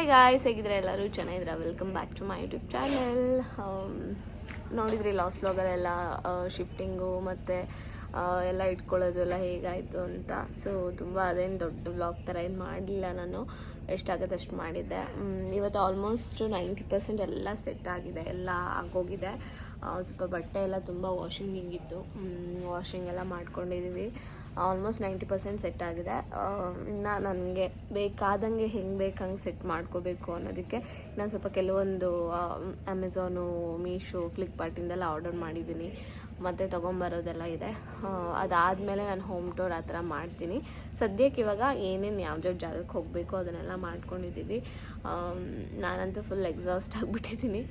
Hi guys ಹೇಗಿದ್ರೆ ಎಲ್ಲರೂ? ಚೆನ್ನಾಗಿದ್ರೆ welcome back to my YouTube channel ನೋಡಿದ್ರಿ ಲಾಸ್ ವ್ಲಾಗಲ್ಲೆಲ್ಲ ಶಿಫ್ಟಿಂಗು ಮತ್ತು ಎಲ್ಲ ಇಟ್ಕೊಳ್ಳೋದು ಎಲ್ಲ ಹೇಗಾಯಿತು ಅಂತ. ಸೊ ತುಂಬ ಅದೇನು ದೊಡ್ಡ ವ್ಲಾಗ್ ಥರ ಏನು ಮಾಡಲಿಲ್ಲ ನಾನು. ಎಷ್ಟಾಗುತ್ತೆ ಅಷ್ಟು ಮಾಡಿದ್ದೆ. ಇವತ್ತು ಆಲ್ಮೋಸ್ಟ್ ನೈಂಟಿ ಪರ್ಸೆಂಟ್ ಎಲ್ಲ ಸೆಟ್ ಆಗಿದೆ, ಎಲ್ಲ ಆಗೋಗಿದೆ. ಸ್ವಲ್ಪ ಬಟ್ಟೆ ಎಲ್ಲ ತುಂಬ ವಾಷಿಂಗ್ ಹಿಂಗಿತ್ತು. ವಾಷಿಂಗ್ ಎಲ್ಲ ಮಾಡ್ಕೊಂಡಿದ್ದೀವಿ ಆಲ್ಮೋಸ್ಟ್ ನೈಂಟಿ ಪರ್ಸೆಂಟ್ ಸೆಟ್ ಆಗಿದೆ. ಇನ್ನು ನನಗೆ ಬೇಕಾದಂಗೆ ಹೆಂಗೆ ಬೇಕು ಹಂಗೆ ಸೆಟ್ ಮಾಡ್ಕೋಬೇಕು ಅನ್ನೋದಕ್ಕೆ ನಾನು ಸ್ವಲ್ಪ ಕೆಲವೊಂದು ಅಮೆಝಾನು ಮೀಶೋ ಫ್ಲಿಪ್ಕಾರ್ಟಿಂದೆಲ್ಲ ಆರ್ಡರ್ ಮಾಡಿದ್ದೀನಿ. ಮತ್ತು ತೊಗೊಂಬರೋದೆಲ್ಲ ಇದೆ. ಅದಾದಮೇಲೆ ನಾನು ಹೋಮ್ ಟೂರ್ ಆ ಥರ ಮಾಡ್ತೀನಿ. ಸದ್ಯಕ್ಕೆ ಇವಾಗ ಏನೇನು ಯಾವ್ಯಾವ ಜಾಗಕ್ಕೆ ಹೋಗಬೇಕು ಅದನ್ನೆಲ್ಲ ಮಾಡ್ಕೊಂಡಿದ್ದೀವಿ. ನಾನಂತೂ ಫುಲ್ ಎಕ್ಸಾಸ್ಟ್ ಆಗಿಬಿಟ್ಟಿದ್ದೀನಿ.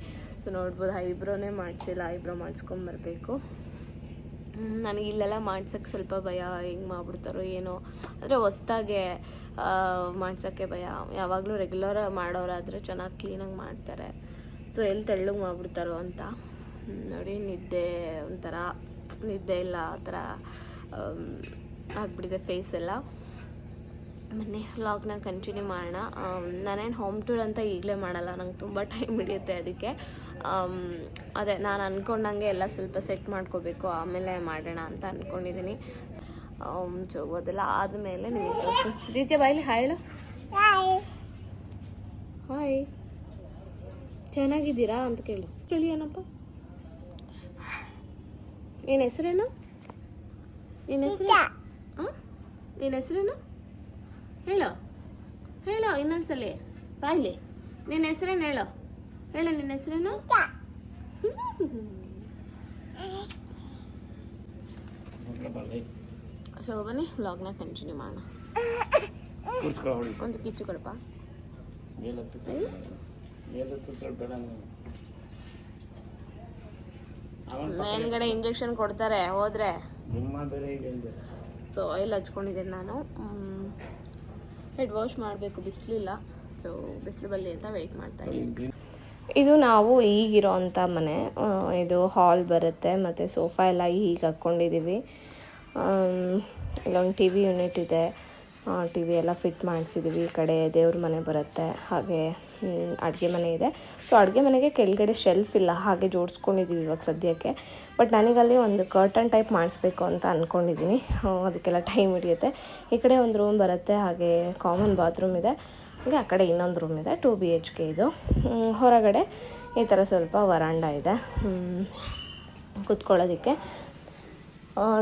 ಸೊ ನೋಡ್ಬೋದು, ಐಬ್ರೋನೇ ಮಾಡಿಸಿಲ್ಲ, ಐಬ್ರೋ ಮಾಡಿಸ್ಕೊಂಬರ್ಬೇಕು. ನನಗೆ ಇಲ್ಲೆಲ್ಲ ಮಾಡ್ಸೋಕ್ಕೆ ಸ್ವಲ್ಪ ಭಯ ಹೆಂಗೆ ಮಾಡ್ಬಿಡ್ತಾರೋ ಏನೋ. ಅಂದರೆ ಹೊಸ್ದಾಗೆ ಮಾಡ್ಸೋಕ್ಕೆ ಭಯ. ಯಾವಾಗಲೂ ರೆಗ್ಯುಲರ್ ಮಾಡೋರಾದರೆ ಚೆನ್ನಾಗಿ ಕ್ಲೀನಾಗಿ ಮಾಡ್ತಾರೆ. ಸೊ ಎಲ್ಲಿ ತೆಳ್ಳಗೆ ಮಾಡ್ಬಿಡ್ತಾರೋ ಅಂತ. ನೋಡಿ, ನಿದ್ದೆ ಒಂಥರ, ನಿದ್ದೆ ಇಲ್ಲ, ಆ ಥರ ಆಗಿಬಿಟ್ಟಿದೆ ಫೇಸ್ ಎಲ್ಲ. ಬನ್ನಿ ವ್ಲಾಗ್ನ ಕಂಟಿನ್ಯೂ ಮಾಡೋಣ. ನಾನೇನು ಹೋಮ್ ಟೂರ್ ಅಂತ ಈಗಲೇ ಮಾಡಲ್ಲ. ನಂಗೆ ತುಂಬ ಟೈಮ್ ಹಿಡಿಯುತ್ತೆ ಅದಕ್ಕೆ. ಅದೇ ನಾನು ಅಂದ್ಕೊಂಡಂಗೆ ಎಲ್ಲ ಸ್ವಲ್ಪ ಸೆಟ್ ಮಾಡ್ಕೋಬೇಕು ಆಮೇಲೆ ಮಾಡೋಣ ಅಂತ ಅಂದ್ಕೊಂಡಿದ್ದೀನಿ ಸೊ ಅದೆಲ್ಲ ಆದಮೇಲೆ ನಿಮಗೆ ತೋರಿಸ್ತೀನಿ. ಬಾಯಿಲಿ ಬಾಯ್ಲಿ ಹಾಯ್ ಹಾಯ್ ಚೆನ್ನಾಗಿದ್ದೀರಾ ಅಂತ ಕೇಳು. ಚಳಿ ಏನಪ್ಪ? ನಿನ್ನ ಹೆಸರೇನು? ನಿನ್ನ ಹೆಸರು? ಹಾಂ ನಿನ್ನ ಹೆಸರೇನು? ಹೇಳು. ಹೇಳೋ ಇನ್ನೊಂದ್ಸಲಿ. ಬಾಯ್ಲಿ. ನಿನ್ನ ಹೆಸರೇನು ಹೇಳು? ಹೇಳು ನಿನ್ನ ಹೆಸರೇನು? ಸೊ ಬನ್ನಿ ವ್ಲಾಗ್ನ ಕಂಟಿನ್ಯೂ ಮಾಡೋಣ. ಒಂದು ಕಿಚ್ಚು ಕೊಡಪ್ಪ. ಮೇಲತ್ತು ಮೇಲತ್ತು ಬೇಡ ಮೇಲ್ಗಡೆ ಇಂಜೆಕ್ಷನ್ ಕೊಡ್ತಾರೆ ಹೋದ್ರೆ. ನಿಮ್ಮ ಬೇರೆ ಇದೆ ಸೊ ಆಯಿಲ್ ಹಚ್ಕೊಂಡಿದ್ದೇನೆ ನಾನು. ಹೆಡ್ ವಾಶ್ ಮಾಡಬೇಕು ಬಿಸಿಲಿಲ್ಲ. ಸೊ ಬಿಸಿಲು ಬಲ್ಲಿ ಅಂತ ವೆಯ್ಟ್ ಮಾಡ್ತಾ ಇದ್ದೀನಿ. ಇದು ನಾವು ಈಗಿರೋ ಅಂಥ ಮನೆ. ಇದು ಹಾಲ್ ಬರುತ್ತೆ, ಮತ್ತು ಸೋಫಾ ಎಲ್ಲ ಈಗ ಹಾಕ್ಕೊಂಡಿದ್ದೀವಿ. ಇಲ್ಲೊಂದು ಟಿ ವಿ ಯೂನಿಟ್ ಇದೆ. ಟಿ ವಿ ಎಲ್ಲ ಫಿಟ್ ಮಾಡಿಸಿದ್ದೀವಿ. ಈ ಕಡೆ ದೇವ್ರ ಮನೆ ಬರುತ್ತೆ, ಹಾಗೆ ಅಡುಗೆ ಮನೆ ಇದೆ. ಸೊ, ಅಡುಗೆ ಮನೆಗೆ ಕೆಳಗಡೆ ಶೆಲ್ಫ್ ಇಲ್ಲ, ಹಾಗೆ ಜೋಡಿಸ್ಕೊಂಡಿದ್ದೀವಿ ಇವಾಗ ಸದ್ಯಕ್ಕೆ. ಬಟ್ ನನಗಲ್ಲಿ ಒಂದು ಕರ್ಟನ್ ಟೈಪ್ ಮಾಡಿಸ್ಬೇಕು ಅಂತ ಅಂದ್ಕೊಂಡಿದ್ದೀನಿ ಅದಕ್ಕೆಲ್ಲ ಟೈಮ್ ಹಿಡಿಯುತ್ತೆ. ಈ ಕಡೆ ಒಂದು ರೂಮ್ ಬರುತ್ತೆ, ಹಾಗೆ ಕಾಮನ್ ಬಾತ್ರೂಮ್ ಇದೆ. ಹಾಗೆ ಆ ಕಡೆ ಇನ್ನೊಂದು ರೂಮ್ ಇದೆ ಟು ಬಿ ಎಚ್ ಕೆ ಇದು. ಹೊರಗಡೆ ಈ ಥರ ಸ್ವಲ್ಪ ವರಾಂಡ ಇದೆ. ಕುತ್ಕೊಳ್ಳೋದಕ್ಕೆ.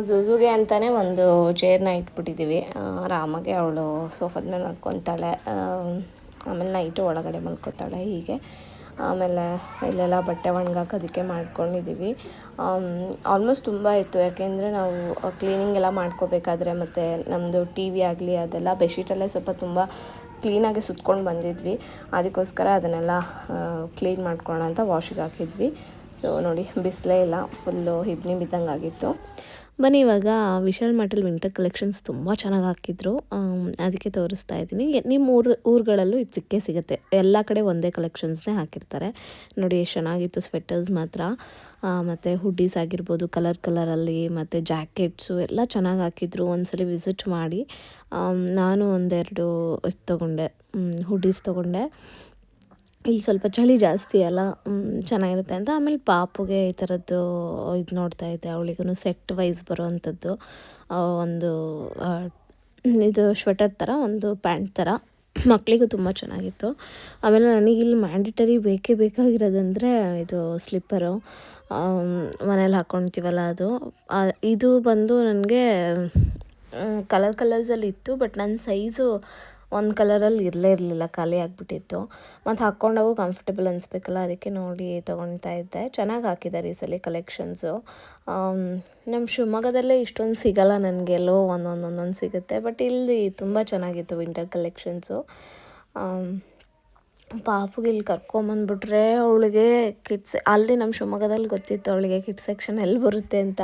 ಝುಝುಗೆ ಅಂತಲೇ ಒಂದು ಚೇರ್ನ ಇಟ್ಬಿಟ್ಟಿದ್ದೀವಿ ಆರಾಮಾಗೆ ರಾಮಗೆ ಅವಳು ಸೋಫಾದ ಮೇಲೆ ಮಲ್ಕೊತಾಳೆ. ಆಮೇಲೆ ನೈಟು ಒಳಗಡೆ ಮಲ್ಕೊತಾಳೆ ಹೀಗೆ. ಆಮೇಲೆ ಇಲ್ಲೆಲ್ಲ ಬಟ್ಟೆ ಒಣಗಾಕೋದಕ್ಕೆ ಮಾಡ್ಕೊಂಡಿದ್ದೀವಿ ಆಲ್ಮೋಸ್ಟ್ ತುಂಬ ಇತ್ತು. ಯಾಕೆಂದರೆ ನಾವು ಕ್ಲೀನಿಂಗ್ ಎಲ್ಲ ಮಾಡ್ಕೋಬೇಕಾದ್ರೆ ಮತ್ತು ನಮ್ಮದು ಟಿ ವಿ ಆಗಲಿ ಅದೆಲ್ಲ ಬೆಡ್ಶೀಟಲ್ಲೇ ಸ್ವಲ್ಪ ತುಂಬ ಕ್ಲೀನಾಗಿ ಸುತ್ಕೊಂಡು ಬಂದಿದ್ವಿ. ಅದಕ್ಕೋಸ್ಕರ ಅದನ್ನೆಲ್ಲ ಕ್ಲೀನ್ ಮಾಡ್ಕೊಳ್ಳೋಣ ಅಂತ ವಾಶಿಗೆ ಹಾಕಿದ್ವಿ. ಸೊ ನೋಡಿ, ಬಿಸಿಲೇ ಇಲ್ಲ ಫುಲ್ಲು ಹಿಬ್ನಿ ಬಿದ್ದಂಗೆ ಆಗಿತ್ತು ಬನ್ನಿ, ಇವಾಗ ವಿಶಾಲ್ ಮಾರ್ಟಲ್ ವಿಂಟರ್ ಕಲೆಕ್ಷನ್ಸ್ ತುಂಬ ಚೆನ್ನಾಗಿ ಹಾಕಿದ್ರು. ಅದಕ್ಕೆ ತೋರಿಸ್ತಾ ಇದ್ದೀನಿ. ನಿಮ್ಮ ಊರು, ಊರುಗಳಲ್ಲೂ ಇದಕ್ಕೆ ಸಿಗುತ್ತೆ. ಎಲ್ಲ ಕಡೆ ಒಂದೇ ಕಲೆಕ್ಷನ್ಸ್ನೇ ಹಾಕಿರ್ತಾರೆ. ನೋಡಿ, ಎಷ್ಟು ಚೆನ್ನಾಗಿತ್ತು ಸ್ವೆಟರ್ಸ್ ಮಾತ್ರ. ಮತ್ತು ಹುಡ್ಡೀಸ್ ಆಗಿರ್ಬೋದು ಕಲರ್ ಕಲರಲ್ಲಿ ಮತ್ತು ಜಾಕೆಟ್ಸು ಎಲ್ಲ ಚೆನ್ನಾಗಿ ಹಾಕಿದ್ರು. ಒಂದ್ಸಲಿ ವಿಸಿಟ್ ಮಾಡಿ. ನಾನು ಒಂದೆರಡು ತೊಗೊಂಡೆ. ಹುಡ್ಡೀಸ್ ತೊಗೊಂಡೆ. ಇಲ್ಲಿ ಸ್ವಲ್ಪ ಚಳಿ ಜಾಸ್ತಿ ಅಲ್ಲ ಚೆನ್ನಾಗಿರುತ್ತೆ ಅಂತ. ಆಮೇಲೆ ಪಾಪುಗೆ ಈ ಥರದ್ದು ಇದು ನೋಡ್ತಾ ಇದ್ದೆ. ಅವಳಿಗೂ ಸೆಟ್ ವೈಸ್ ಬರುವಂಥದ್ದು. ಒಂದು ಇದು ಸ್ವೆಟರ್ ಥರ ಒಂದು ಪ್ಯಾಂಟ್ ಥರ ಮಕ್ಕಳಿಗೂ ತುಂಬ ಚೆನ್ನಾಗಿತ್ತು. ಆಮೇಲೆ ನನಗೆ ಇಲ್ಲಿ ಮ್ಯಾಂಡಿಟರಿ ಬೇಕೇ ಬೇಕಾಗಿರೋದಂದರೆ ಇದು ಸ್ಲಿಪ್ಪರು ಮನೇಲಿ ಹಾಕ್ಕೊಳ್ತೀವಲ್ಲ ಅದು. ಇದು ಬಂದು ನನಗೆ ಕಲರ್ ಕಲರ್ಸಲ್ಲಿ ಇತ್ತು ಬಟ್ ನನ್ನ ಸೈಜು ಒಂದು ಕಲರಲ್ಲಿ ಇರಲೇ ಇರಲಿಲ್ಲ, ಖಾಲಿ ಆಗಿಬಿಟ್ಟಿತ್ತು. ಮತ್ತು ಹಾಕ್ಕೊಂಡಾಗೂ ಕಂಫರ್ಟಬಲ್ ಅನಿಸ್ಬೇಕಲ್ಲ, ಅದಕ್ಕೆ ನೋಡಿ ತೊಗೊಳ್ತಾ ಇದ್ದೆ. ಚೆನ್ನಾಗಿ ಹಾಕಿದ್ದಾರೆ ಈ ಸಲ ಕಲೆಕ್ಷನ್ಸು ನಮ್ಮ ಶಿವಮೊಗ್ಗದಲ್ಲೇ ಇಷ್ಟೊಂದು ಸಿಗಲ್ಲ ನನಗೆ, ಎಲ್ಲೋ ಒಂದೊಂದೊಂದೊಂದು ಒಂದೊಂದು ಸಿಗುತ್ತೆ. ಬಟ್ ಇಲ್ಲಿ ತುಂಬ ಚೆನ್ನಾಗಿತ್ತು ವಿಂಟರ್ ಕಲೆಕ್ಷನ್ಸು ಪಾಪುಗೆ ಇಲ್ಲಿ ಕರ್ಕೊಂಬಂದ್ಬಿಟ್ರೆ ಅವಳಿಗೆ ಕಿಡ್ಸ್ ಅಲ್ಲಿ ನಮ್ಮ ಶಿವಮೊಗ್ಗದಲ್ಲಿ ಗೊತ್ತಿತ್ತು ಅವಳಿಗೆ ಕಿಡ್ಸ್ ಸೆಕ್ಷನ್ ಎಲ್ಲಿ ಬರುತ್ತೆ ಅಂತ.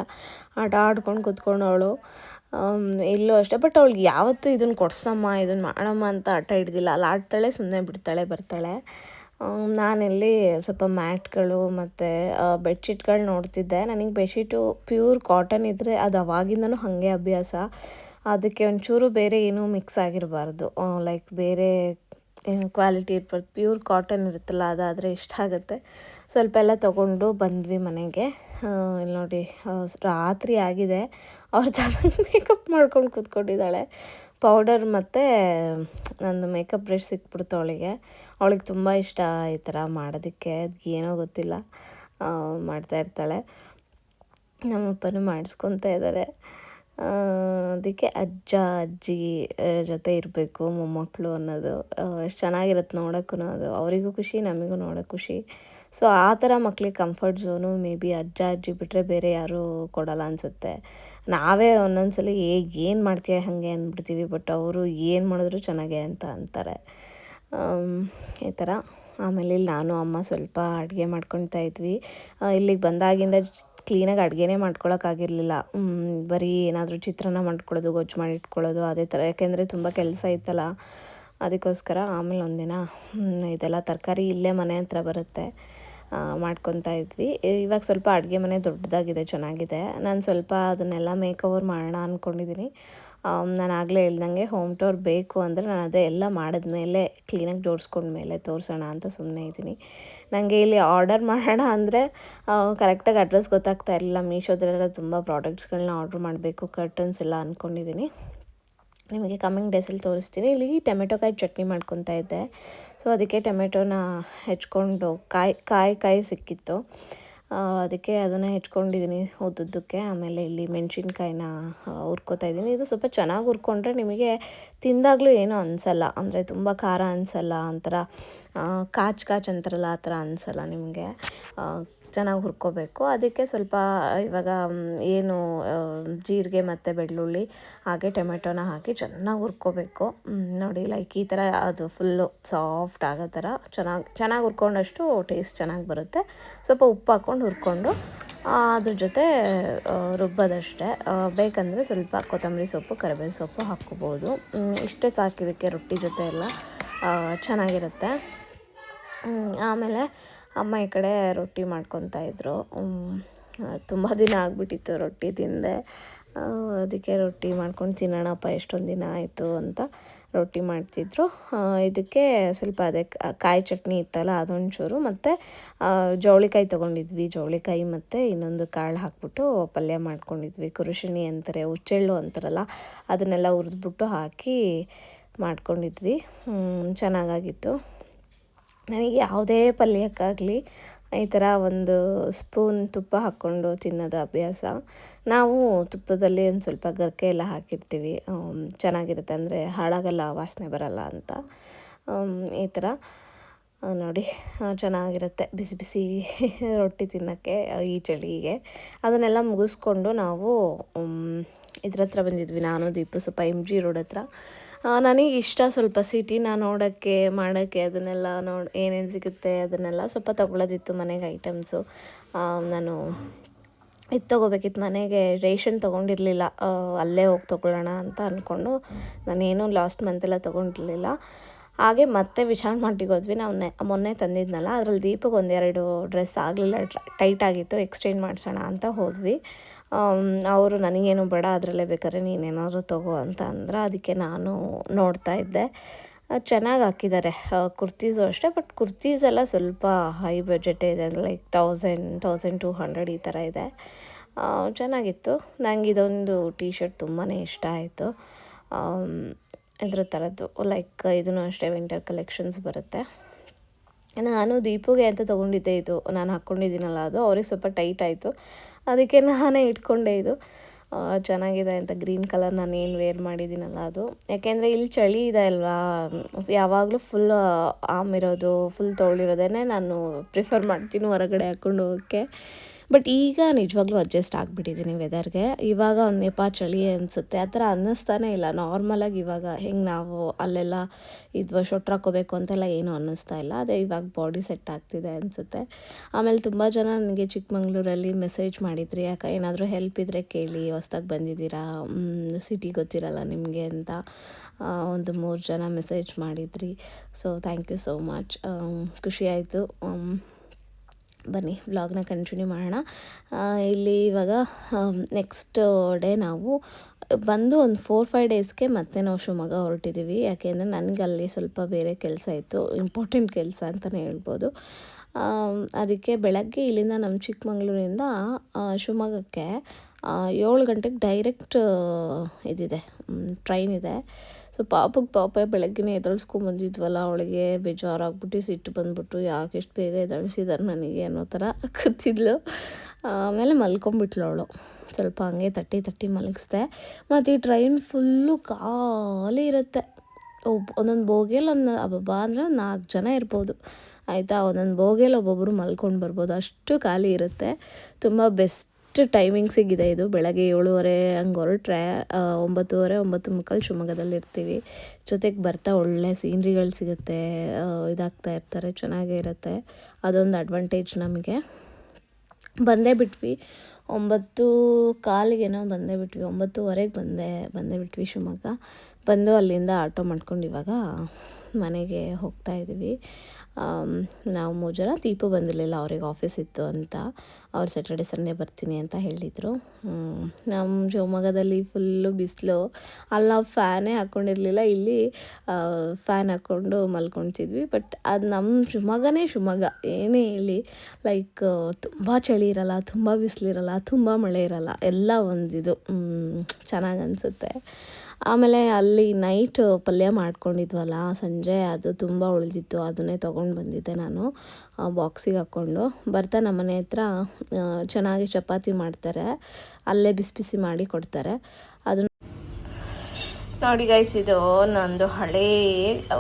ಆಟ ಆಡ್ಕೊಂಡು ಕೂತ್ಕೊಂಡು ಅವಳು. ಇಲ್ಲೂ ಅಷ್ಟೇ. ಬಟ್ ಅವ್ಳಿಗೆ ಯಾವತ್ತೂ ಇದನ್ನು ಕೊಡ್ಸಮ್ಮ ಇದನ್ನು ಮಾಡಮ್ಮ ಅಂತ ಆಟ ಹಿಡ್ದಿಲ್ಲ. ಅಲ್ಲಿ, ಆಡ್ತಾಳೆ ಸುಮ್ಮನೆ ಬಿಡ್ತಾಳೆ, ಬರ್ತಾಳೆ. ನಾನಿಲ್ಲಿ ಸ್ವಲ್ಪ ಮ್ಯಾಟ್ಗಳು ಮತ್ತು ಬೆಡ್ಶೀಟ್ಗಳು ನೋಡ್ತಿದ್ದೆ. ನನಗೆ ಬೆಡ್ಶೀಟು ಪ್ಯೂರ್ ಕಾಟನ್ ಇದ್ದರೆ ಅದು ಅವಾಗಿಂದನೂ ಹಾಗೆ ಅಭ್ಯಾಸ. ಅದಕ್ಕೆ ಒಂಚೂರು ಬೇರೆ ಏನೂ ಮಿಕ್ಸ್ ಆಗಿರಬಾರ್ದು. ಲೈಕ್ ಬೇರೆ ಕ್ವಾಲಿಟಿ ಇರ್ಬೋದು. ಪ್ಯೂರ್ ಕಾಟನ್ ಇರುತ್ತಲ್ಲ, ಅದಾದರೆ ಇಷ್ಟ ಆಗುತ್ತೆ. ಸ್ವಲ್ಪ ಎಲ್ಲ ತೊಗೊಂಡು ಬಂದ್ವಿ ಮನೆಗೆ. ಇಲ್ಲಿ ನೋಡಿ ರಾತ್ರಿ ಆಗಿದೆ. ಅವ್ರ ಚೆನ್ನಾಗಿ ಮೇಕಪ್ ಮಾಡ್ಕೊಂಡು ಕೂತ್ಕೊಂಡಿದ್ದಾಳೆ. ಪೌಡರ್ ಮತ್ತು, ನಂದು ಮೇಕಪ್ ಬ್ರಷ್ ಸಿಕ್ಬಿಡ್ತು ಅವಳಿಗೆ. ಅವಳಿಗೆ ತುಂಬ ಇಷ್ಟ ಈ ಥರ ಮಾಡೋದಕ್ಕೆ. ಅದಕ್ಕೆ ಏನೋ ಗೊತ್ತಿಲ್ಲ ಮಾಡ್ತಾ ಇರ್ತಾಳೆ. ನಮ್ಮಪ್ಪನೂ ಮಾಡಿಸ್ಕೊತಾ ಇದ್ದಾರೆ ಅದಕ್ಕೆ ಅಜ್ಜ, ಅಜ್ಜಿ ಜೊತೆ ಇರಬೇಕು ಮೊಮ್ಮಕ್ಕಳು ಅನ್ನೋದು. ಎಷ್ಟು ಚೆನ್ನಾಗಿರುತ್ತೆ ನೋಡೋಕ್ಕೂ ಅದು. ಅವರಿಗೂ ಖುಷಿ, ನಮಗೂ ನೋಡೋಕೆ ಖುಷಿ. ಸೊ ಆ ಥರ ಮಕ್ಳಿಗೆ ಕಂಫರ್ಟ್ ಝೋನು ಮೇ ಬಿ ಅಜ್ಜ, ಅಜ್ಜಿ ಬಿಟ್ಟರೆ ಬೇರೆ ಯಾರೂ ಕೊಡಲ್ಲ ಅನಿಸುತ್ತೆ. ನಾವೇ ಒಂದೊಂದ್ಸಲ, ಏ, ಏನು ಮಾಡ್ತೀಯ ಹಾಗೆ? ಅಂದ್ಬಿಡ್ತೀವಿ ಬಟ್ ಅವರು ಏನು ಮಾಡಿದ್ರು ಚೆನ್ನಾಗೆ ಅಂತ ಅಂತಾರೆ. ಈ ಥರ. ಆಮೇಲೆ ಇಲ್ಲಿ ನಾನು, ಅಮ್ಮ ಸ್ವಲ್ಪ ಅಡುಗೆ ಮಾಡ್ಕೊಳ್ತಾ ಇದ್ವಿ. ಇಲ್ಲಿಗೆ ಬಂದಾಗಿಂದ ಕ್ಲೀನಾಗಿ ಅಡುಗೆನೇ ಮಾಡ್ಕೊಳಕ್ಕಾಗಿರಲಿಲ್ಲ ಬರೀ ಏನಾದರೂ ಚಿತ್ರಾನ್ನ ಮಾಡ್ಕೊಳ್ಳೋದು, ಗೊಜ್ಜು ಮಾಡಿ ಇಟ್ಕೊಳ್ಳೋದು, ಅದೇ ಥರ ಯಾಕೆಂದರೆ ತುಂಬ ಕೆಲಸ ಇತ್ತಲ್ಲ, ಅದಕ್ಕೋಸ್ಕರ ಆಮೇಲೆ ಒಂದಿನ ಇದೆಲ್ಲ ತರಕಾರಿ ಇಲ್ಲೇ ಮನೆ ಹತ್ರ ಬರುತ್ತೆ. ಮಾಡ್ಕೊತಾ ಇದ್ವಿ. ಇವಾಗ ಸ್ವಲ್ಪ ಅಡುಗೆ ಮನೆ ದೊಡ್ಡದಾಗಿದೆ, ಚೆನ್ನಾಗಿದೆ. ನಾನು ಸ್ವಲ್ಪ ಅದನ್ನೆಲ್ಲ ಮೇಕ್ ಓವರ್ ಮಾಡೋಣ ಅಂದ್ಕೊಂಡಿದ್ದೀನಿ ನಾನು ಆಗಲೇ ಹೇಳ್ದಂಗೆ ಹೋಮ್ ಟೂರ್ ಬೇಕು ಅಂದರೆ ನಾನು ಅದೇ ಎಲ್ಲ ಮಾಡಿದ್ಮೇಲೆ ಕ್ಲೀನಾಗಿ ಜೋಡಿಸ್ಕೊಂಡ್ಮೇಲೆ ತೋರಿಸೋಣ ಅಂತ ಸುಮ್ಮನೆ ಇದ್ದೀನಿ. ನನಗೆ ಇಲ್ಲಿ ಆರ್ಡರ್ ಮಾಡೋಣ ಅಂದರೆ ಕರೆಕ್ಟಾಗಿ ಅಡ್ರೆಸ್ ಗೊತ್ತಾಗ್ತಾ ಇರಲಿಲ್ಲ. ಮೀಶೋದಲ್ಲೆಲ್ಲ ತುಂಬ ಪ್ರಾಡಕ್ಟ್ಸ್ಗಳನ್ನ ಆರ್ಡ್ರ್ ಮಾಡಬೇಕು, ಕರ್ಟನ್ಸ್ ಎಲ್ಲ ಅಂದ್ಕೊಂಡಿದ್ದೀನಿ ನಿಮಗೆ ಕಮ್ಮಿಂಗ್ ಡೇಸಲ್ಲಿ ತೋರಿಸ್ತೀನಿ. ಇಲ್ಲಿ ಟೊಮೆಟೊ ಕಾಯಿ ಚಟ್ನಿ ಮಾಡ್ಕೊತಾ ಇದ್ದೆ. ಸೊ, ಅದಕ್ಕೆ ಟೊಮೆಟೊನ ಹೆಚ್ಕೊಂಡು ಕಾಯಿ ಕಾಯಿ ಕಾಯಿ ಸಿಕ್ಕಿತ್ತು. ಅದಕ್ಕೆ ಅದನ್ನು ಹೆಚ್ಕೊಂಡಿದ್ದೀನಿ ಉದ್ದುದ್ದಕ್ಕೆ. ಆಮೇಲೆ ಇಲ್ಲಿ ಮೆಣಸಿನ್ಕಾಯಿನ ಹುರ್ಕೋತಾ ಇದ್ದೀನಿ. ಇದು ಸ್ವಲ್ಪ ಚೆನ್ನಾಗಿ ಹುರ್ಕೊಂಡ್ರೆ ನಿಮಗೆ ತಿಂದಾಗಲೂ ಏನೂ ಅನಿಸಲ್ಲ. ಅಂದರೆ ತುಂಬ ಖಾರ ಅನಿಸಲ್ಲ. ಒಂಥರ ಥರ ಕಾಚ್ ಕಾಚ್ ಅಂತಾರಲ್ಲ ಆ ಥರ ಅನಿಸಲ್ಲ ನಿಮಗೆ. ಚೆನ್ನಾಗಿ ಹುರ್ಕೋಬೇಕು. ಅದಕ್ಕೆ ಸ್ವಲ್ಪ, ಇವಾಗ ಏನು ಜೀರಿಗೆ ಮತ್ತು ಬೆಳ್ಳುಳ್ಳಿ, ಹಾಗೆ ಟೊಮೆಟೊನ ಹಾಕಿ ಚೆನ್ನಾಗಿ ಹುರ್ಕೋಬೇಕು. ನೋಡಿ, ಲೈಕ್ ಈ ಥರ ಅದು ಫುಲ್ಲು ಸಾಫ್ಟ್ ಆಗೋ ಥರ ಚೆನ್ನಾಗಿ ಚೆನ್ನಾಗಿ ಹುರ್ಕೊಂಡಷ್ಟು ಟೇಸ್ಟ್ ಚೆನ್ನಾಗಿ ಬರುತ್ತೆ. ಸ್ವಲ್ಪ ಉಪ್ಪು ಹಾಕ್ಕೊಂಡು ಹುರ್ಕೊಂಡು ಅದ್ರ ಜೊತೆ ರುಬ್ಬೋದಷ್ಟೇ. ಬೇಕಂದರೆ ಸ್ವಲ್ಪ ಕೊತ್ತಂಬರಿ ಸೊಪ್ಪು ಕರಿಬೇವು ಸೊಪ್ಪು ಹಾಕ್ಕೋಬೋದು. ಇಷ್ಟೇ ಸಾಕಿದ್ದಕ್ಕೆ ರೊಟ್ಟಿ ಜೊತೆ ಎಲ್ಲ. ಚೆನ್ನಾಗಿರುತ್ತೆ. ಆಮೇಲೆ ಅಮ್ಮ ಈ ಕಡೆ ರೊಟ್ಟಿ ಮಾಡ್ಕೊತಾ ಇದ್ರು. ತುಂಬ ದಿನ ಆಗಿಬಿಟ್ಟಿತ್ತು ರೊಟ್ಟಿ ತಿಂದೆ. ಅದಕ್ಕೆ ರೊಟ್ಟಿ ಮಾಡ್ಕೊಂಡು ತಿನ್ನೋಣಪ್ಪ, ಎಷ್ಟೊಂದು ದಿನ ಆಯಿತು ಅಂತ ರೊಟ್ಟಿ ಮಾಡ್ತಿದ್ರು. ಇದಕ್ಕೆ ಸ್ವಲ್ಪ ಅದೇ ಕಾಯಿ ಚಟ್ನಿ ಇತ್ತಲ್ಲ, ಅದೊಂಚೂರು ಮತ್ತು ಜವಳಿಕಾಯಿ ತೊಗೊಂಡಿದ್ವಿ. ಜವಳಿಕಾಯಿ ಮತ್ತು ಇನ್ನೊಂದು ಕಾಳು ಹಾಕ್ಬಿಟ್ಟು ಪಲ್ಯ ಮಾಡ್ಕೊಂಡಿದ್ವಿ. ಕುರುಶಿಣಿ ಅಂತಾರೆ, ಹುಚ್ಚೆಳ್ಳು ಅಂತಾರಲ್ಲ, ಅದನ್ನೆಲ್ಲ ಹುರಿದ್ಬಿಟ್ಟು ಹಾಕಿ ಮಾಡ್ಕೊಂಡಿದ್ವಿ. ಚೆನ್ನಾಗಾಗಿತ್ತು. ನನಗೆ ಯಾವುದೇ ಪಲ್ಯಕ್ಕಾಗಲಿ ಈ ಥರ ಒಂದು ಸ್ಪೂನ್ ತುಪ್ಪ ಹಾಕ್ಕೊಂಡು ತಿನ್ನೋದು ಅಭ್ಯಾಸ. ನಾವು ತುಪ್ಪದಲ್ಲಿ ಒಂದು ಸ್ವಲ್ಪ ಗರ್ಕೆ ಎಲ್ಲ ಹಾಕಿರ್ತೀವಿ. ಚೆನ್ನಾಗಿರುತ್ತೆ ಅಂದರೆ ಹಾಳಾಗಲ್ಲ, ವಾಸನೆ ಬರಲ್ಲ ಅಂತ. ಈ ಥರ. ನೋಡಿ ಚೆನ್ನಾಗಿರುತ್ತೆ ಬಿಸಿ ಬಿಸಿ ರೊಟ್ಟಿ ತಿನ್ನೋಕ್ಕೆ, ಈ ಚಳಿಗೆ. ಅದನ್ನೆಲ್ಲ ಮುಗಿಸ್ಕೊಂಡು ನಾವು ಇದ್ರ ಹತ್ರ ಬಂದಿದ್ವಿ. ನಾನು, ದೀಪು, ಸ್ವಲ್ಪ ಎಂ ಜಿ ರೋಡ್ ಹತ್ರ. ನನಗೆ ಇಷ್ಟ ಸ್ವಲ್ಪ ಸಿಟಿನ ನೋಡೋಕ್ಕೆ, ಮಾಡೋಕ್ಕೆ, ಅದನ್ನೆಲ್ಲ ನೋಡಿ, ಏನೇನು ಸಿಗುತ್ತೆ ಅದನ್ನೆಲ್ಲ ಸ್ವಲ್ಪ ತೊಗೊಳೋದಿತ್ತು ಮನೆಗೆ ಐಟಮ್ಸು. ನಾನು ಇದು ತೊಗೋಬೇಕಿತ್ತು. ಮನೆಗೆ ರೇಷನ್ ತೊಗೊಂಡಿರಲಿಲ್ಲ. ಅಲ್ಲೇ ಹೋಗಿ ತೊಗೊಳ್ಳೋಣ ಅಂತ ಅಂದ್ಕೊಂಡು ನಾನೇನು ಲಾಸ್ಟ್ ಮಂತೆಲ್ಲ ತೊಗೊಂಡಿರಲಿಲ್ಲ. ಹಾಗೆ ಮತ್ತೆ ವಿಶಾಲ್ ಮಾಡಿ ಹೋದ್ವಿ. ನಾವು ಮೊನ್ನೆ ತಂದಿದ್ನಲ್ಲ, ಅದರಲ್ಲಿ ದೀಪಕ್ಕೆ ಒಂದೆರಡು ಡ್ರೆಸ್ ಆಗಲಿಲ್ಲ. ಟೈಟ್ ಆಗಿತ್ತು. ಎಕ್ಸ್ಚೇಂಜ್ ಮಾಡಿಸೋಣ ಅಂತ ಹೋದ್ವಿ. ಅವರು ನನಗೇನು ಬೇಡ, ಅದರಲ್ಲೇ ಬೇಕಾದ್ರೆ ನೀನೇನಾದರೂ ತಗೋ ಅಂತ ಅಂದ್ರೆ ಅದಕ್ಕೆ ನಾನು ನೋಡ್ತಾ ಇದ್ದೆ. ಚೆನ್ನಾಗಿ ಹಾಕಿದ್ದಾರೆ. ಕುರ್ತೀಸು ಅಷ್ಟೇ, ಬಟ್ ಕುರ್ತೀಸ್ ಎಲ್ಲ ಸ್ವಲ್ಪ ಹೈ ಬಜೆಟೇ ಇದೆ, like thousand thousand two hundred ಈ ಥರ ಇದೆ. ಚೆನ್ನಾಗಿತ್ತು. ನನಗೆ ಇದೊಂದು ಟೀ ಶರ್ಟ್ ತುಂಬಾ ಇಷ್ಟ ಆಯಿತು. ಇದ್ರ ಥರದ್ದು, ಲೈಕ್ ಇದನ್ನು ಅಷ್ಟೇ ವಿಂಟರ್ ಕಲೆಕ್ಷನ್ಸ್ ಬರುತ್ತೆ. ನಾನು ದೀಪುಗೆ ಅಂತ ತೊಗೊಂಡಿದ್ದೆ ಇದು, ನಾನು ಹಾಕ್ಕೊಂಡಿದ್ದೀನಲ್ಲ ಅದು, ಅವ್ರಿಗೆ ಸ್ವಲ್ಪ ಟೈಟ್ ಆಯಿತು. ಅದಕ್ಕೆ ನಾನೇ ಇಟ್ಕೊಂಡೆ ಇದು. ಚೆನ್ನಾಗಿದೆ ಅಂತ ಗ್ರೀನ್ ಕಲರ್ ನಾನು ಏನು ವೇರ್ ಮಾಡಿದ್ದೀನಲ್ಲ ಅದು. ಯಾಕೆಂದರೆ ಇಲ್ಲಿ ಚಳಿ ಇದೆ ಅಲ್ವಾ, ಯಾವಾಗಲೂ ಫುಲ್ ಆಮ್ ಇರೋದು ಫುಲ್ ತೊಳಿರೋದೇ ನಾನು ಪ್ರಿಫರ್ ಮಾಡ್ತೀನಿ ಹೊರಗಡೆ ಹಾಕ್ಕೊಂಡು ಹೋಗೋಕ್ಕೆ. ಬಟ್ ಈಗ ನಿಜವಾಗ್ಲೂ ಅಡ್ಜಸ್ಟ್ ಆಗಿಬಿಟ್ಟಿದ್ದೀನಿ ವೆದರ್ಗೆ. ಇವಾಗ ಒಂದು ನೆಪ ಚಳಿ ಅನಿಸುತ್ತೆ. ಆ ಥರ ಅನ್ನಿಸ್ತಾನೆ ಇಲ್ಲ. ನಾರ್ಮಲಾಗಿ ಇವಾಗ ಹೆಂಗೆ ನಾವು ಅಲ್ಲೆಲ್ಲ ಇದು ಹಾಕೋಬೇಕು ಅಂತೆಲ್ಲ ಏನೂ ಅನ್ನಿಸ್ತಾ ಇಲ್ಲ. ಅದೇ ಇವಾಗ ಬಾಡಿ ಸೆಟ್ ಆಗ್ತಿದೆ ಅನಿಸುತ್ತೆ. ಆಮೇಲೆ ತುಂಬ ಜನ ನನಗೆ ಚಿಕ್ಕಮಂಗ್ಳೂರಲ್ಲಿ ಮೆಸೇಜ್ ಮಾಡಿದ್ರಿ. ಯಾಕೆ ಏನಾದರೂ ಹೆಲ್ಪ್ ಇದ್ದರೆ ಕೇಳಿ, ಹೊಸ್ದಾಗಿ ಬಂದಿದ್ದೀರಾ? ಸಿಟಿ ಗೊತ್ತಿರಲ್ಲ ನಿಮಗೆ ಅಂತ. ಒಂದು ಮೂರು ಜನ ಮೆಸೇಜ್ ಮಾಡಿದ್ರಿ. So thank you so much ಖುಷಿ ಆಯಿತು. ಬನ್ನಿ ವ್ಲಾಗ್ನ ಕಂಟಿನ್ಯೂ ಮಾಡೋಣ. ಇಲ್ಲಿ ಇವಾಗ ನೆಕ್ಸ್ಟ್ ಡೇ ನಾವು ಬಂದು ಒಂದು ಫೋರ್ ಫೈವ್ ಡೇಸ್ಗೆ ಮತ್ತೆ ನಾವು ಶಿವಮೊಗ್ಗ ಹೊರಟಿದ್ದೀವಿ ಯಾಕೆಂದರೆ ನನಗೆ ಅಲ್ಲಿ ಸ್ವಲ್ಪ ಬೇರೆ ಕೆಲಸ ಇತ್ತು ಇಂಪಾರ್ಟೆಂಟ್ ಕೆಲಸ ಅಂತಲೇ ಹೇಳ್ಬೋದು. ಅದಕ್ಕೆ ಬೆಳಗ್ಗೆ ಇಲ್ಲಿಂದ ನಮ್ಮ ಚಿಕ್ಕಮಂಗ್ಳೂರಿಂದ ಶಿವಮೊಗ್ಗಕ್ಕೆ ಏಳು ಗಂಟೆಗೆ ಡೈರೆಕ್ಟ್ ಇದಿದೆ ಟ್ರೈನ್ ಇದೆ. ಸೊ ಪಾಪಕ್ಕೆ ಪಾಪ ಬೆಳಗ್ಗೆನೇ ಎದಳ್ಸ್ಕೊಂಬಂದಿದ್ವಲ್ಲ ಅವಳಿಗೆ ಬೇಜಾರಾಗ್ಬಿಟ್ಟು ಸಿಟ್ಟು ಬಂದ್ಬಿಟ್ಟು ಯಾಕೆ ಇಷ್ಟು ಬೇಗ ಎದಳಿಸಿದಾರೆ ನನಗೆ ಅನ್ನೋ ಥರ ಕೂತಿದ್ಲು ಆಮೇಲೆ ಮಲ್ಕೊಂಬಿಟ್ಲು ಅವಳು. ಸ್ವಲ್ಪ ಹಂಗೆ ತಟ್ಟಿ ತಟ್ಟಿ ಮಲಗಿಸ್ದೆ. ಮತ್ತು ಈ ಟ್ರೈನ್ ಫುಲ್ಲು ಖಾಲಿ ಇರುತ್ತೆ. ಒಬ್ಬ ಒಂದೊಂದು ಬೋಗಿಯಲ್ಲಿ ಒಂದು, ಅಬ್ಬಬ್ಬಾ, ಅಂದರೆ ನಾಲ್ಕು ಜನ ಇರ್ಬೋದು. ಆಯಿತಾ? ಒಂದೊಂದು ಬೋಗಿಯಲ್ಲಿ ಒಬ್ಬೊಬ್ಬರು ಮಲ್ಕೊಂಡು ಬರ್ಬೋದು. ಅಷ್ಟು ಖಾಲಿ ಇರುತ್ತೆ. ತುಂಬ ಬೆಸ್ಟ್ ಟೈಮಿಂಗ್ಸಿಗಿದೆ ಇದು. ಬೆಳಗ್ಗೆ ಏಳುವರೆ ಹಂಗೆ ಹೊರಟ್ರೆ ಒಂಬತ್ತುವರೆ, ಒಂಬತ್ತು ಮುಕ್ಕಲ್ ಶಿವಮೊಗ್ಗದಲ್ಲಿ ಇರ್ತೀವಿ ಜೊತೆಗೆ ಬರ್ತಾ ಒಳ್ಳೆ ಸೀನ್ರಿಗಳು ಸಿಗುತ್ತೆ ಇದಾಗ್ತಾ ಇರ್ತಾರೆ, ಚೆನ್ನಾಗೇ ಇರುತ್ತೆ. ಅದೊಂದು ಅಡ್ವಾಂಟೇಜ್ ನಮಗೆ. ಬಂದೇ ಬಿಟ್ವಿ. ಒಂಬತ್ತು ಕಾಲಿಗೇನೋ ಬಂದೇ ಬಿಟ್ವಿ. ಒಂಬತ್ತುವರೆಗೆ ಬಂದೆ, ಬಂದೇ ಬಿಟ್ವಿ ಶಿವಮೊಗ್ಗ. ಬಂದು ಅಲ್ಲಿಂದ ಆಟೋ ಮಾಡ್ಕೊಂಡು ಇವಾಗ ಮನೆಗೆ ಹೋಗ್ತಾ ಇದ್ವಿ. ನಾವು ಮೂರು ಜನ, ದೀಪು ಬಂದಿರಲಿಲ್ಲ, ಅವ್ರಿಗೆ ಆಫೀಸ್ ಇತ್ತು ಅಂತ. ಅವ್ರು ಸ್ಯಾಟರ್ಡೆ ಸಂಡೇ ಬರ್ತೀನಿ ಅಂತ ಹೇಳಿದರು. ನಮ್ಮ ಶಿವಮೊಗ್ಗದಲ್ಲಿ ಫುಲ್ಲು ಬಿಸಿಲು. ಅಲ್ಲಿ ನಾವು ಫ್ಯಾನೇ ಹಾಕ್ಕೊಂಡಿರಲಿಲ್ಲ ಇಲ್ಲಿ ಫ್ಯಾನ್ ಹಾಕ್ಕೊಂಡು ಮಲ್ಕೊಳ್ತಿದ್ವಿ ಬಟ್ ಅದು ನಮ್ಮ ಶಿವಮೊಗ್ಗನೇ ಶಿವಮೊಗ್ಗ. ಏನೇ ಇಲ್ಲಿ ಲೈಕ್ ತುಂಬ ಚಳಿ ಇರಲ್ಲ, ತುಂಬ ಬಿಸಿಲಿರಲ್ಲ ತುಂಬ ಮಳೆ ಇರಲ್ಲ. ಎಲ್ಲ ಒಂದಿದು. ಚೆನ್ನಾಗಿ ಅನಿಸುತ್ತೆ. ಆಮೇಲೆ ಅಲ್ಲಿ ನೈಟ್ ಪಲ್ಯ ಮಾಡ್ಕೊಂಡಿದ್ವಲ್ಲ, ಸಂಜೆ ಅದು ತುಂಬ ಉಳಿದಿತ್ತು, ಅದನ್ನೇ ತೊಗೊಂಡು ಬಂದಿದ್ದೆ ನಾನು ಬಾಕ್ಸಿಗೆ ಹಾಕ್ಕೊಂಡು. ಬರ್ತಾ ನಮ್ಮ ಮನೆ ಹತ್ರ ಚೆನ್ನಾಗಿ ಚಪಾತಿ ಮಾಡ್ತಾರೆ, ಅಲ್ಲೇ ಬಿಸಿ ಬಿಸಿ ಮಾಡಿ ಕೊಡ್ತಾರೆ. ಅದನ್ನ ನೋಡಿ ಗೈಸ್ ಇದು ನಂದು ಹಳೇ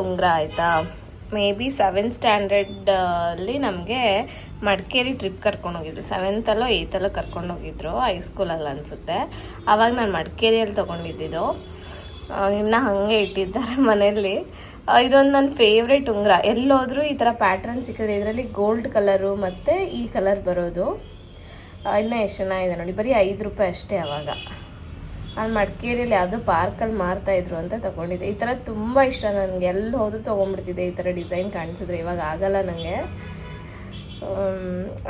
ಉಂಗುರ ಆಯಿತಾ? ಮೇ ಬಿ ಸೆವೆಂತ್ ಸ್ಟ್ಯಾಂಡರ್ಡ್ ಅಲ್ಲಿ ನಮಗೆ ಮಡಿಕೇರಿ ಟ್ರಿಪ್ ಕರ್ಕೊಂಡು ಹೋಗಿದ್ರು. ಸೆವೆಂತಲ್ಲೋ ಏಯ್ತಲ್ಲೋ ಕರ್ಕೊಂಡು ಹೋಗಿದ್ರು ಹೈಸ್ಕೂಲಲ್ಲಿ ಅನಿಸುತ್ತೆ. ಆವಾಗ ನಾನು ಮಡಿಕೇರಿಯಲ್ಲಿ ತೊಗೊಂಡಿದ್ದಿದ್ದು ಇನ್ನು ಹಾಗೆ ಇಟ್ಟಿದ್ದಾರೆ ಮನೆಯಲ್ಲಿ. ಇದೊಂದು ನನ್ನ ಫೇವ್ರೆಟ್ ಉಂಗುರ. ಎಲ್ಲೋದ್ರೂ ಈ ಥರ ಪ್ಯಾಟ್ರನ್ ಸಿಕ್ಕಿದ್ರೆ ಇದರಲ್ಲಿ ಗೋಲ್ಡ್ ಕಲರು ಮತ್ತು ಈ ಕಲರ್ ಬರೋದು. ಇನ್ನೂ ಎಷ್ಟು ಚೆನ್ನಾಗಿದೆ ನೋಡಿ. ಬರೀ ಐದು ರೂಪಾಯಿ ಅಷ್ಟೇ ಅವಾಗ. ನಾನು ಮಡಿಕೇರಿಯಲ್ಲಿ ಯಾವುದೋ ಪಾರ್ಕಲ್ಲಿ ಮಾರ್ತಾ ಇದ್ರು ಅಂತ ತೊಗೊಂಡಿದ್ದೆ. ಈ ಥರ ತುಂಬ ಇಷ್ಟ ನನಗೆ. ಎಲ್ಲಿ ಹೋದ್ರೂ ತೊಗೊಂಡ್ಬಿಡ್ತಿದ್ದೆ ಈ ಥರ ಡಿಸೈನ್ ಕಾಣಿಸಿದ್ರೆ. ಇವಾಗ ಆಗಲ್ಲ ನನಗೆ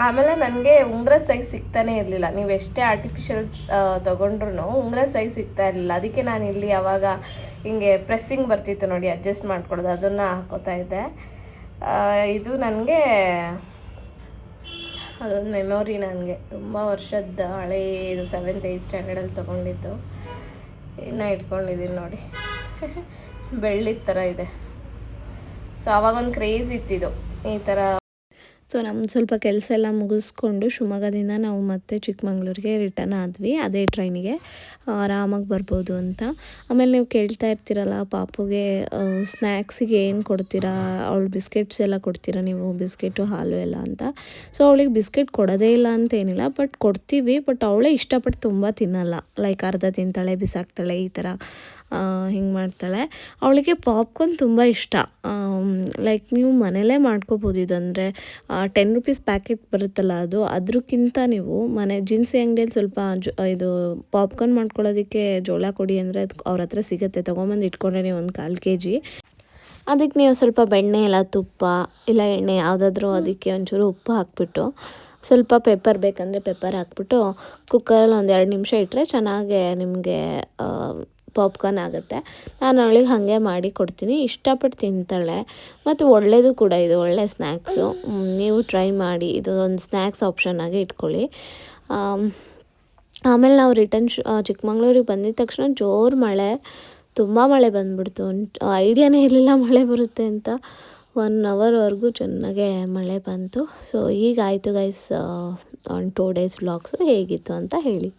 ಆಮೇಲೆ ನನಗೆ ಉಂಗುರ ಸೈಜ್ ಸಿಗ್ತಾನೆ ಇರಲಿಲ್ಲ. ನೀವು ಎಷ್ಟೇ ಆರ್ಟಿಫಿಷಿಯಲ್ ತೊಗೊಂಡ್ರು ಉಂಗುರ ಸೈಜ್ ಸಿಗ್ತಾ ಇರಲಿಲ್ಲ. ಅದಕ್ಕೆ ನಾನು ಇಲ್ಲಿ ಅವಾಗ ಹಿಂಗೆ ಪ್ರೆಸ್ಸಿಂಗ್ ಬರ್ತಿತ್ತು ನೋಡಿ ಅಡ್ಜಸ್ಟ್ ಮಾಡ್ಕೊಡೋದು. ಅದನ್ನು ಹಾಕೋತಾ ಇದ್ದೆ. ಇದು ನನಗೆ ಅದೊಂದು ಮೆಮೊರಿ ನನಗೆ. ತುಂಬ ವರ್ಷದ ಹಳೇ ಇದು ಸೆವೆಂತ್ ಏಯ್ತ್ ಸ್ಟ್ಯಾಂಡರ್ಡಲ್ಲಿ ತೊಗೊಂಡಿದ್ದು. ಇನ್ನೂ ಇಟ್ಕೊಂಡಿದ್ದೀನಿ ನೋಡಿ. ಬೆಳ್ಳಿದ ಥರ ಇದೆ. ಸೊ ಆವಾಗೊಂದು ಕ್ರೇಜ್ ಇತ್ತಿದು ಈ ಥರ ಸೊ ನಮ್ಮ ಸ್ವಲ್ಪ ಕೆಲಸ ಎಲ್ಲ ಮುಗಿಸ್ಕೊಂಡು ಶಿವಮೊಗ್ಗದಿಂದ ನಾವು ಮತ್ತೆ ಚಿಕ್ಕಮಂಗ್ಳೂರಿಗೆ ರಿಟರ್ನ್ ಆದ್ವಿ, ಅದೇ ಟ್ರೈನಿಗೆ ಆರಾಮಾಗಿ ಬರ್ಬೋದು ಅಂತ. ಆಮೇಲೆ ನೀವು ಕೇಳ್ತಾ ಇರ್ತೀರಲ್ಲ, ಪಾಪುಗೆ ಸ್ನ್ಯಾಕ್ಸಿಗೆ ಏನು ಕೊಡ್ತೀರಾ? ಅವಳು ಬಿಸ್ಕೆಟ್ಸ್ ಎಲ್ಲ ಕೊಡ್ತೀರಾ ನೀವು? ಬಿಸ್ಕೆಟು ಹಾಲು ಎಲ್ಲ ಅಂತ. ಸೊ ಅವಳಿಗೆ ಬಿಸ್ಕೆಟ್ ಕೊಡೋದೇ ಇಲ್ಲ ಅಂತ ಏನಿಲ್ಲ ಬಟ್ ಕೊಡ್ತೀವಿ ಬಟ್ ಅವಳೇ ಇಷ್ಟಪಟ್ಟು ತುಂಬ ತಿನ್ನಲ್ಲ. ಲೈಕ್ ಅರ್ಧ ತಿಂತಾಳೆ, ಬಿಸಾಕ್ತಾಳೆ, ಈ ಥರ ಹಿಂಗೆ ಮಾಡ್ತಾಳೆ. ಅವಳಿಗೆ ಪಾಪ್ಕಾರ್ನ್ ತುಂಬ ಇಷ್ಟ. ಲೈಕ್ ನೀವು ಮನೇಲೇ ಮಾಡ್ಕೋಬೋದು ಇದಂದರೆ ಟೆನ್ ರುಪೀಸ್ ಪ್ಯಾಕೆಟ್ ಬರುತ್ತಲ್ಲ ಅದು ಅದಕ್ಕಿಂತ ನೀವು ಮನೆ ಜಿನ್ಸಿ ಅಂಗಡಿಯಲ್ಲಿ ಸ್ವಲ್ಪ ಇದು ಪಾಪ್ಕಾರ್ನ್ ಮಾಡ್ಕೊಳ್ಳೋದಕ್ಕೆ ಜೋಳ ಕೊಡಿ ಅಂದರೆ ಅವ್ರ ಹತ್ರ ಸಿಗುತ್ತೆ. ತೊಗೊಂಬಂದು ಇಟ್ಕೊಂಡ್ರೆ ನೀವು ಒಂದು ಕಾಲು ಕೆ ಜಿ ಅದಕ್ಕೆ ನೀವು ಸ್ವಲ್ಪ ಬೆಣ್ಣೆ, ಇಲ್ಲ ತುಪ್ಪ, ಇಲ್ಲ ಎಣ್ಣೆ ಯಾವುದಾದ್ರೂ ಅದಕ್ಕೆ ಒಂಚೂರು ಉಪ್ಪು ಹಾಕ್ಬಿಟ್ಟು, ಸ್ವಲ್ಪ ಪೆಪ್ಪರ್ ಬೇಕಂದರೆ ಪೆಪ್ಪರ್ ಹಾಕ್ಬಿಟ್ಟು ಕುಕ್ಕರಲ್ಲಿ ಒಂದು ಎರಡು ನಿಮಿಷ ಇಟ್ಟರೆ ಚೆನ್ನಾಗೆ ನಿಮಗೆ ಪಾಪ್ಕಾರ್ನ್ ಆಗುತ್ತೆ. ನಾನು ಅವಳಿಗೆ ಹಾಗೆ ಮಾಡಿ ಕೊಡ್ತೀನಿ. ಇಷ್ಟಪಟ್ಟು ತಿಂತಾಳೆ. ಮತ್ತು ಒಳ್ಳೆಯದು ಕೂಡ ಇದು, ಒಳ್ಳೆ ಸ್ನ್ಯಾಕ್ಸು ನೀವು ಟ್ರೈ ಮಾಡಿ. ಇದು ಒಂದು ಸ್ನ್ಯಾಕ್ಸ್ ಆಪ್ಷನ್ ಆಗಿ ಇಟ್ಕೊಳ್ಳಿ. ಆಮೇಲೆ ನಾವು ರಿಟರ್ನ್ ಚಿಕ್ಕಮಂಗ್ಳೂರಿಗೆ ಬಂದಿದ ತಕ್ಷಣ ಜೋರು ಮಳೆ. ತುಂಬ ಮಳೆ ಬಂದ್ಬಿಡ್ತು. ಐಡಿಯಾನೇ ಇರಲಿಲ್ಲ ಮಳೆ ಬರುತ್ತೆ ಅಂತ. ಒನ್ ಅವರ್ವರೆಗೂ ಚೆನ್ನಾಗೆ ಮಳೆ ಬಂತು. ಸೊ, ಈಗ ಆಯಿತು guys one two days vlogs ಹೇಗಿತ್ತು ಅಂತ ಹೇಳಿ.